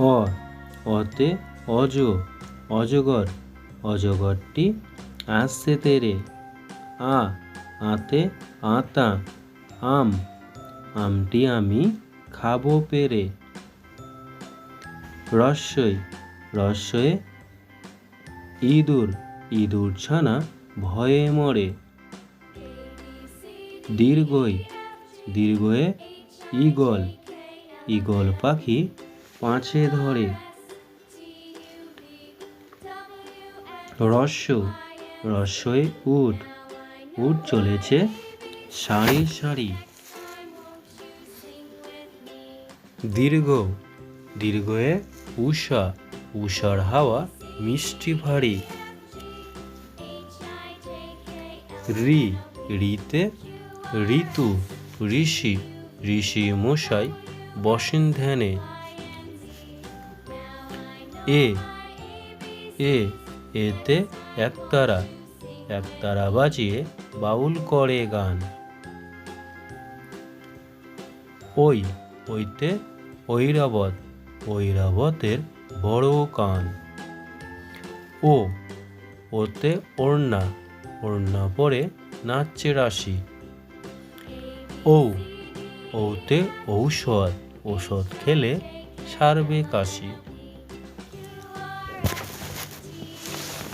অ, অতে অজ, অজগর, অজগরটি আসছে তেরে। আ, আতে আতা, আম, আমটি আমি খাব পেরে। রস্যই রস্যয়ে ইঁদুর ইঁদুর ছানা ভয়ে মরে। দীর্ঘই, দীর্ঘয়ে ঈগল ঈগল পাখি পাঁচে ধরে। রস্য রস্যই উট। উট চলেছে সারি সারি। দীর্ঘ, দীর্ঘয়ে উষা, উষার হাওয়া মিষ্টি ভারী। রি, রিতে ঋতু, ঋষি ঋষি মশাই বসেন ধ্যানে। এ এ, এতে একতারা একতারা বাজিয়ে বাউল করে গান। ওই, ওইতে ঐরাবত, ঐরাবতের বড় কান। ও, ওতে ওড়না ওড়না পরে নাচছে রাশি ও, ওতে ঔষধ ওষুধ খেলে সারবে কাশি।